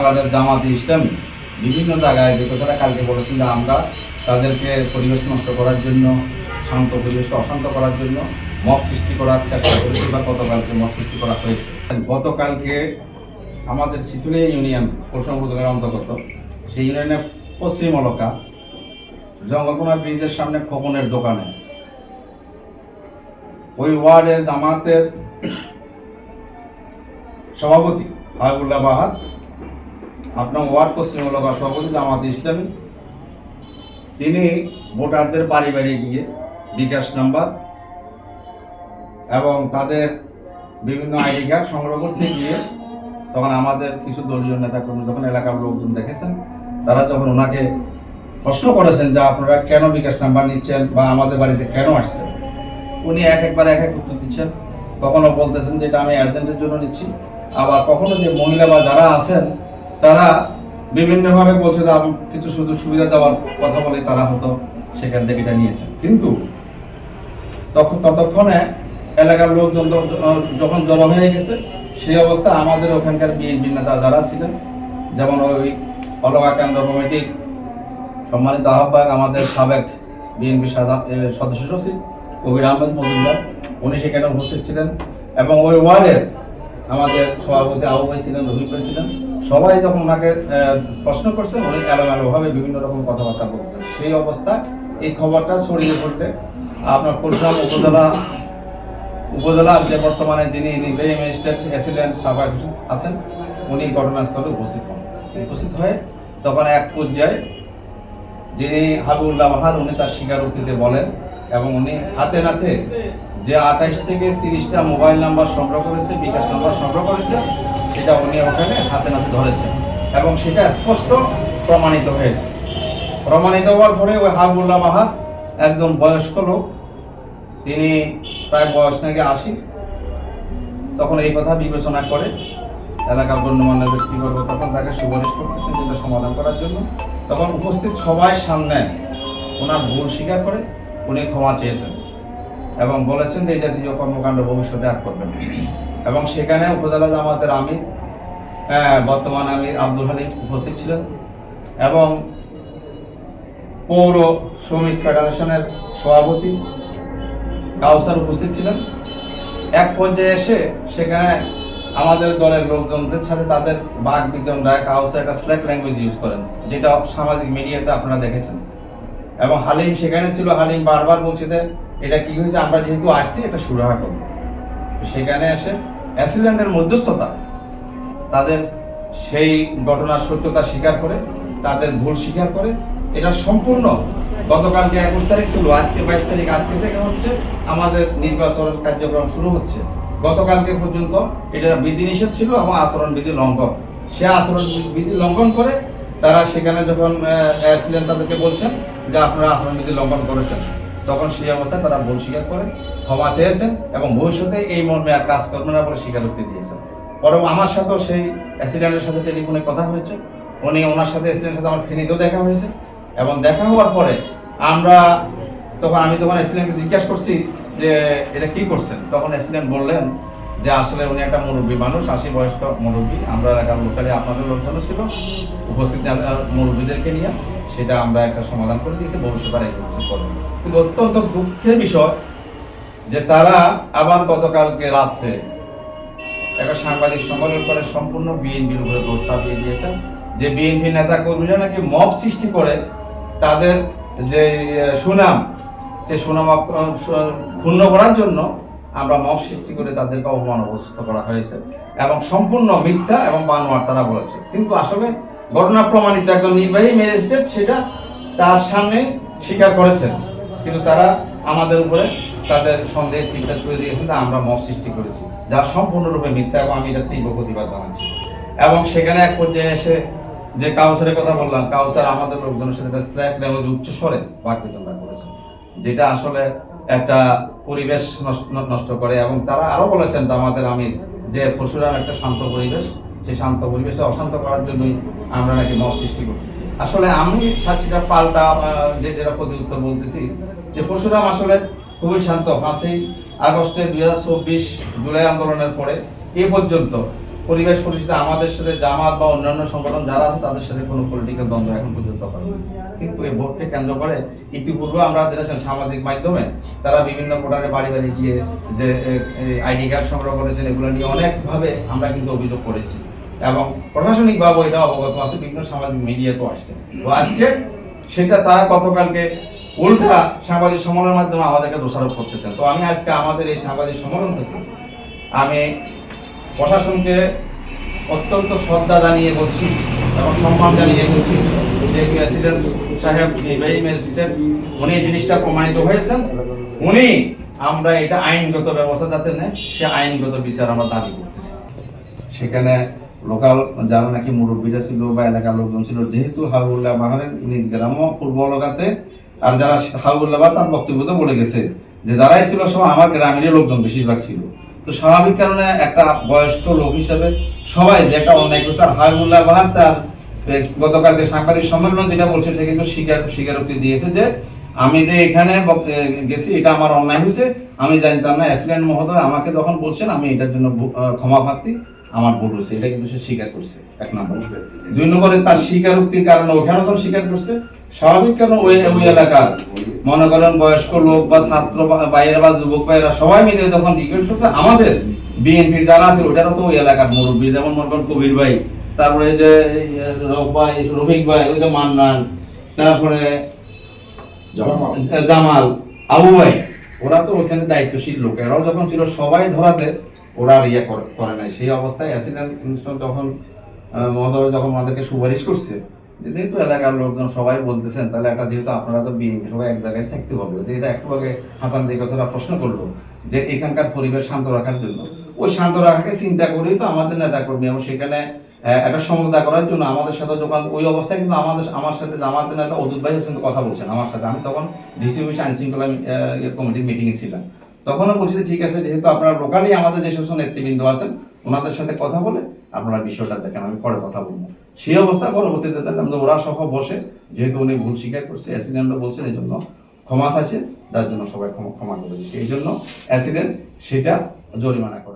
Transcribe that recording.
আমাদের জামাতে ইসলামী বিভিন্ন জায়গায় কথাটা কালকে বলেছেন যে আমরা তাদেরকে পরিবেশ নষ্ট করার জন্য, শান্ত পরিবেশকে অশান্ত করার জন্য মত সৃষ্টি করার চেষ্টা করেছি বা গতকালকে মত সৃষ্টি করা হয়েছে। গতকালকে আমাদের চিতুলিয়া ইউনিয়ন পশ্চিম অন্তর্গত, সেই ইউনিয়নের পশ্চিম এলাকা জঙ্গলকোনা ব্রিজের সামনে খোকনের দোকানে। ওই ওয়ার্ডের জামাতের সভাপতি হাবিবুল্লাহ বাহাদ আপনার ওয়ার্ড পশ্চিম এলাকা সভাপতি জামাত ইসলামী। তিনি ভোটারদের বাড়ি বাড়ি গিয়ে বিকাশ নাম্বার এবং তাদের বিভিন্ন আইডি কার্ড সংগ্রহ করতে গিয়ে তখন আমাদের কিছু দলীয় নেতাকর্মী যখন এলাকার লোকজন দেখেছেন। তারা যখন ওনাকে প্রশ্ন করেছেন যে আপনারা কেন বিকাশ নাম্বার নিচ্ছেন বা আমাদের বাড়িতে কেন আসছেন, উনি এক একবার এক এক উত্তর দিচ্ছেন। কখনো বলতেছেন যে এটা আমি এজেন্টের জন্য নিচ্ছি। আবার কখনো যে মহিলা বা যারা আছেন তারা বিভিন্নভাবে বলছে যে কিছু সুযোগ সুবিধা দেওয়ার কথা বলে তারা হয়তো সেখান থেকে এটা নিয়েছে। কিন্তু তখন ততক্ষণে এলাকার লোকজন যখন জড়ো হয়ে গেছে, সেই অবস্থা আমাদের ওখানকার বিএনপি নেতা যারা ছিলেন, যেমন ওই অলগা কেন্দ্র কমিটির সম্মানিত আহ্বায়ক আমাদের সাবেক বিএনপি সদস্য সচিব কবির আহমেদ মজুমদার, উনি সেখানে উপস্থিত ছিলেন এবং ওই ওয়ার্ডের আমাদের সভাপতি ভাই ছিলেন রহিম ছিলেন সবাই যখন ওনাকে প্রশ্ন করছেন, উনি এলোমেলোভাবে বিভিন্ন রকম কথাবার্তা বলছেন। সেই অবস্থা, এই খবরটা ছড়িয়ে পড়লে আপনার পরশুরাম উপজেলা উপজেলার যে বর্তমানে যিনি নির্বাহী ম্যাজিস্ট্রেট অ্যাসিডেন্ট সাবাক আছেন, উনি ঘটনাস্থলে উপস্থিত হন। উপস্থিত হয়ে তখন এক পর্যায়ে যিনি হাবিবুল্লাহ মাহার, উনি তার স্বীকারোক্তিতে বলেন এবং উনি হাতে নাতে যে আঠাইশ থেকে তিরিশটা মোবাইল নাম্বার সংগ্রহ করেছে, বিকাশ নাম্বার সংগ্রহ করেছে, সেটা উনি ওখানে হাতে নাতে ধরেছেন। এবং সেটা স্পষ্ট প্রমাণিত হয়েছে। প্রমাণিত হওয়ার পরে ওই হাবিবুল্লাহ বাহার একজন বয়স্ক লোক, তিনি প্রায় বয়স নাকি আশি, তখন এই কথা বিবেচনা করে এলাকার গণ্যমান্য ব্যক্তিবর্গ তখন তাকে সুপারিশ করতেছেন যেটা সমাধান করার জন্য। তখন উপস্থিত সবাই সামনে ওনার ভুল স্বীকার করে উনি ক্ষমা চেয়েছেন এবং বলেছেন যে এই জাতীয় কর্মকাণ্ড ভবিষ্যতে আর করবেন। এবং সেখানে উপজেলা জামাতের আমির আহ, বর্তমান আমির আব্দুল হালিম উপস্থিত ছিলেন এবং পৌর শ্রমিক ফেডারেশনের সভাপতি কাউসার উপস্থিত ছিলেন এক পর্যায়ে এসে সেখানে আমাদের দলের লোকজনদের সাথে তাদের বাঘ বিতণ্ডায় কাউসার একটা স্ল্যাক ল্যাঙ্গুয়েজ ইউজ করেন যেটা সামাজিক মিডিয়াতে আপনারা দেখেছেন এবং হালিম সেখানে ছিল, হালিম বারবার বলছে যে, এটা কি হয়েছে? আমরা যেহেতু আসছি, এটা সুরাহা করব। সেখানে এসে অ্যাসিডেন্টের মধ্যস্থতা, তাদের সেই ঘটনার সত্যতা স্বীকার করে, তাদের ভুল স্বীকার করে। এটা সম্পূর্ণ গতকালকে একুশ তারিখ ছিল, আজকে বাইশ তারিখ, আজকে থেকে হচ্ছে আমাদের নির্বাচন কার্যক্রম শুরু হচ্ছে। গতকালকে পর্যন্ত এটা বিধিনিষেধ ছিল এবং আচরণ বিধি লঙ্ঘন। সে আচরণ বিধি লঙ্ঘন করে তারা সেখানে যখন ছিলেন তাদেরকে বলছেন যে আপনারা আচরণ বিধি লঙ্ঘন করেছেন। তখন সেই অবস্থায় তারা ভুল স্বীকার করে, ক্ষমা চেয়েছেন এবং ভবিষ্যতে এই মর্মে আর কাজ করবে না বলে স্বীকারোক্তি দিয়েছেন। বরং আমার সাথেও সেই অ্যাক্সিডেন্টের সাথে টেলিফোনে কথা হয়েছে। উনি ওনার সাথে অ্যাক্সিডেন্টের সাথে আমার ফেনীতেও দেখা হয়েছে এবং দেখা হওয়ার পরে আমরা তখন, আমি যখন অ্যাক্সিডেন্টকে জিজ্ঞাসা করছি যে এটা কি করছেন? তখন অ্যাক্সিডেন্ট বললেন যে আসলে উনি একটা মুরব্বী মানুষ, আশি বয়স্ক মুরব্বী। আমরা এলাকার লোকালে আপনাদের লোকজনও ছিল। উপস্থিত মুরব্বীদেরকে নিয়ে সেটা আমরা একটা সমাধান করে দিয়েছি, ভবিষ্যতে কিছু করবে কিন্তু অত্যন্ত দুঃখের বিষয় যে তারা আবার গতকালকে রাত্রে একটা সাংবাদিক সম্মেলন করে সম্পূর্ণ বিএনপির উপরে দোষ চাপিয়ে দিয়েছেন। যে বিএনপি নেতা কর্মীরা নাকি মব সৃষ্টি করে তাদের যে সুনাম সে সুনাম ক্ষুণ্ণ করার জন্য আমরা মব সৃষ্টি করে তাদেরকে অপমান অবস্থিত করা হয়েছে এবং সম্পূর্ণ মিথ্যা এবং বানোয়ার তারা বলেছে। কিন্তু আসলে ঘটনা প্রমাণিত একজন নির্বাহী ম্যাজিস্ট্রেট সেটা তার সামনে স্বীকার করেছেন। কিন্তু তারা আমাদের উপরে তাদের সন্দেহের চিন্তা ছুড়ে দিয়েছেন যে আমরা মব সৃষ্টি করেছি, যা সম্পূর্ণরূপে মিথ্যা এবং আমি এটা তীব্র প্রতিবাদ জানাচ্ছি। এবং সেখানে এক পর্যায়ে এসে যে কাউসারের কথা বললাম কাউসার আমাদের লোকজনের সাথে স্ল্যাক ল্যাঙ্গুয়েজ উচ্চ স্বরে বাকবিতণ্ডা করেছে যেটা আসলে একটা পরিবেশ নষ্ট করে এবং তারা আরও বলেছেন যে আমাদের আমি, যে পশুরাম একটা শান্ত পরিবেশ, সেই শান্ত পরিবেশে অশান্ত করার জন্যই আমরা নাকি মত সৃষ্টি করছি আসলে আমি শাস্তিটা পাল্টা যে যেটা প্রতি উত্তর বলতেছি, যে পরশুরাম আসলে খুবই শান্ত। পাঁচই আগস্টে দুই হাজার চব্বিশ জুলাই আন্দোলনের পরে এ পর্যন্ত পরিবেশ পরিস্থিতি, আমাদের সাথে জামাত বা অন্যান্য সংগঠন যারা আছে, তাদের সাথে কোনো পলিটিক্যাল দ্বন্দ্ব এখন পর্যন্ত হয়নি। কিন্তু এই ভোটকে কেন্দ্র করে ইতিপূর্বে আমরা দেখেছেন সামাজিক মাধ্যমে তারা বিভিন্ন ভোটারের বাড়ি বাড়ি গিয়ে যে আইডি কার্ড সংগ্রহ করেছেন, এগুলো নিয়ে অনেকভাবে আমরা কিন্তু অভিযোগ করেছি। এবং প্রশাসনিকভাবে এটা অবগত আছে, বিভিন্ন সামাজিক মিডিয়াতেও আসছে। তো আজকে সেটা তারা গতকালকে উল্টা সাংবাদিক সম্মেলনের মাধ্যমে আমাদেরকে দোষারোপ করতেছেন। তো আমি আজকে আমাদের এই সাংবাদিক সম্মেলন থেকে আমি প্রশাসনকে অত্যন্ত শ্রদ্ধা জানিয়ে বলছি এবং সম্মান জানিয়ে বলছি যে প্রেসিডেন্ট সাহেব নির্বাহী ম্যাজিস্ট্রেট, উনি জিনিসটা প্রমাণিত হয়েছেন। উনি, আমরা এটা আইনগত ব্যবস্থা যাতে নেয় সে আইনগত বিচার আমরা দাবি করতেছি। সেখানে লোকাল যারা নাকি মুরব্বীরা ছিল বা এলাকার লোকজন ছিল, যেহেতু হাবুল্লাহ বাহারের নিজ গ্রাম পূর্ব এলাকাতে আর যারা হাবুল্লাহ বাহার তার বক্তব্যতে বলে গেছে যে, যারাই ছিল সব আমার গ্রামের লোকজন বেশিরভাগ ছিল। তো স্বাভাবিক কারণে একটা বয়স্ক লোক হিসাবে সবাই যে একটা অন্যায় করছে, আর হাবিবুল্লাহ বাহার তার গতকালকে সাংবাদিক সম্মেলন যেটা বলছে, সে কিন্তু স্বীকার স্বীকারোক্তি দিয়েছে যে আমি যে এখানে গেছি, এটা আমার অন্যায় হয়েছে, আমি জানতাম না অ্যাসিডেন্ট মহোদয় আমাকে যখন বলছেন, আমি এটার জন্য ক্ষমা প্রার্থী, আমার ভুল হয়েছে, এটা কিন্তু সে স্বীকার করছে, এক নম্বর। দুই নম্বরে তার স্বীকারোক্তির কারণে ওখানে যখন স্বীকার করছে স্বাভাবিক কেন ওই ওই এলাকার? মনে করেন বয়স্ক লোক বা ছাত্র বাইরে বা যুবক ভাইয়েরা সবাই মিলে যখন রিকোয়েস্ট করছে আমাদের বিএনপির যারা আছে ওটারও তো ওই এলাকার মুরব্বী। যেমন মনে করেন কবির ভাই তারপরে এই যে ভাই রফিক ভাই ওই যে মান্নান তারপরে জামাল। আবু ভাই ওরা তো ওখানে দায়িত্বশীল লোক। এরাও যখন ছিল সবাই ধরাতে ওরা আর ইয়ে করে নাই। সেই অবস্থায় অ্যাসিডেন্ট যখন মহোদয় যখন আমাদেরকে সুপারিশ করছে যেহেতু এলাকার লোকজন সবাই বলতেছেন, তাহলে একটা যেহেতু আপনারা তো বিএনপি সবাই এক জায়গায় থাকতে হবে, যে এটা একটু আগে হাসান যে কথাটা প্রশ্ন করল, যে এখানকার পরিবেশ শান্ত রাখার জন্য। ওই শান্ত রাখাকে চিন্তা করেই তো আমাদের নেতা কর্মী এবং সেখানে একটা সমতা করার জন্য আমাদের সাথে যখন ওই অবস্থায় কিন্তু আমাদের, আমার সাথে জামাতের নেতা অদূত ভাই কিন্তু কথা বলছেন আমার সাথে। আমি তখন ডিসি অফিস আইন শৃঙ্খলা কমিটির মিটিংয়ে ছিলাম। তখনও বলছি ঠিক আছে, যেহেতু আপনারা লোকালি আমাদের যে সমস্ত নেতৃবৃন্দ আছেন, ওনাদের সাথে কথা বলে আপনারা বিষয়টা দেখেন, আমি পরে কথা বলব। সেই অবস্থা পরবর্তীতে দেখলাম আমরা ওরা সহ বসে, যেহেতু উনি ভুল স্বীকার করছে অ্যাসিডেন্টও বলছেন এই জন্য ক্ষমা আছে যার জন্য সবাই ক্ষমা ক্ষমা করে দিচ্ছে এই জন্য অ্যাসিডেন্ট সেটা জরিমানা করে।